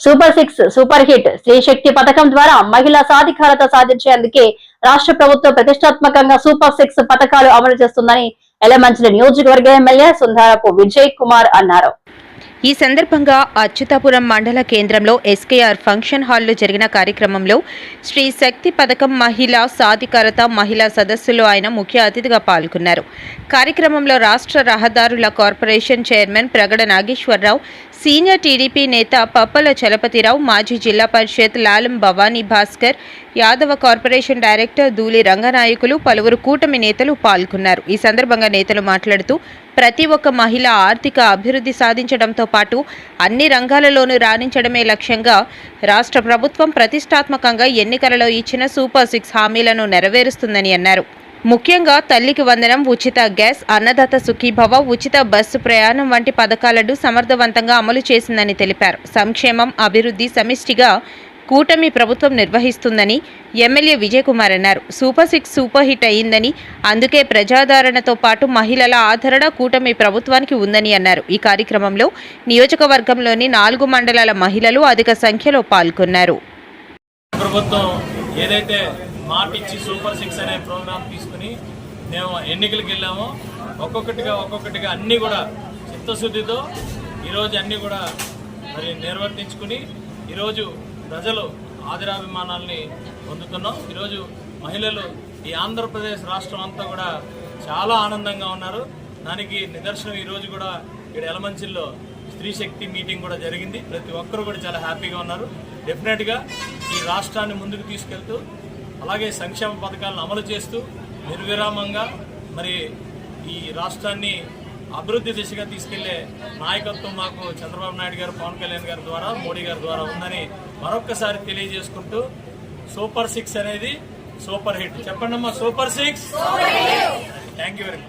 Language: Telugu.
సూపర్ సిక్స్ సూపర్ హిట్ స్త్రీ శక్తి పథకం ద్వారా మహిళా సాధికారత సాధించేందుకే రాష్ట్ర ప్రభుత్వం ప్రతిష్టాత్మకంగా సూపర్ సిక్స్ పథకాలు అమలు చేస్తుందని ఎలమంచిలి నియోజకవర్గ ఎమ్మెల్యే సుందరపు విజయ్ కుమార్ అన్నారు. ఈ సందర్భంగా అచ్యుతాపురం మండల కేంద్రంలో ఎస్కేఆర్ ఫంక్షన్ హాల్లో జరిగిన కార్యక్రమంలో శ్రీ శక్తి పథకం మహిళా సాధికారత మహిళా సదస్సులో ఆయన ముఖ్య అతిథిగా పాల్గొన్నారు. కార్యక్రమంలో రాష్ట్ర రహదారుల corporation chairman Pragada Nageswara Rao senior TDP నేత పప్పల చలపతిరావు మాజీ జిల్లా పరిషత్ లాలం భవానీ భాస్కర్ యాదవ కార్పొరేషన్ డైరెక్టర్ దూలి రంగనాయకులు పలువురు కూటమి నేతలు పాల్గొన్నారు. ఈ సందర్భంగా నేతలు మాట్లాడుతూ ప్రతి ఒక్క మహిళ ఆర్థిక అభివృద్ధి సాధించడంతో పాటు అన్ని రంగాలలోనూ రాణించడమే లక్ష్యంగా రాష్ట్ర ప్రభుత్వం ప్రతిష్టాత్మకంగా ఎన్నికలలో ఇచ్చిన సూపర్ సిక్స్ హామీలను నెరవేరుస్తుందని అన్నారు. ముఖ్యంగా తల్లికి వందనం ఉచిత గ్యాస్ అన్నదాత సుఖీభవ ఉచిత బస్సు ప్రయాణం వంటి పథకాలను సమర్థవంతంగా అమలు చేసిందని తెలిపారు. సంక్షేమం అభివృద్ధి సమిష్టిగా కూటమి ప్రభుత్వం నిర్వహిస్తుందని ఎమ్మెల్యే విజయకుమార్ అన్నారు. సూపర్ సిక్స్ సూపర్ హిట్ అయిందని అందుకే ప్రజాదరణతో పాటు మహిళల ఆదరణ కూటమి ప్రభుత్వానికి ఉందని అన్నారు. ఈ కార్యక్రమంలో నియోజకవర్గంలోని నాలుగు మండలాల మహిళలు అధిక సంఖ్యలో పాల్గొన్నారు. ప్రభుత్వం ఏదైతే సూపర్ సిక్స్ అనే ప్రోగ్రాం తీసుకుని మేము ఎన్నికలకు వెళ్ళామో ఒక్కొక్కటిగా ఒక్కొక్కటిగా అన్నీ కూడా చిత్తశుద్ధితో ఈరోజు అన్నీ కూడా మరి నిర్వర్తించుకుని ఈరోజు ప్రజలు ఆదిరాభిమానాల్ని పొందుతున్నాం. ఈరోజు మహిళలు ఈ ఆంధ్రప్రదేశ్ రాష్ట్రం అంతా కూడా చాలా ఆనందంగా ఉన్నారు. దానికి నిదర్శనం ఈరోజు కూడా ఇక్కడ ఎలమంచిల్లో స్త్రీ శక్తి మీటింగ్ కూడా జరిగింది. ప్రతి ఒక్కరు కూడా చాలా హ్యాపీగా ఉన్నారు. డెఫినెట్గా ఈ రాష్ట్రాన్ని ముందుకు తీసుకెళ్తూ అలాగే సంక్షేమ పథకాలను అమలు చేస్తూ నిర్విరామంగా మరి ఈ రాష్ట్రాన్ని అభివృద్ధి దిశగా తీసుకెళ్ళే నాయకత్వం మాకు చంద్రబాబు నాయుడు గారు పవన్ కళ్యాణ్ గారి ద్వారా మోడీ గారి ద్వారా ఉందని మరొక్కసారి తెలియజేసుకుంటూ సూపర్ సిక్స్ అనేది సూపర్ హిట్. చెప్పండి అమ్మా super six thank you very much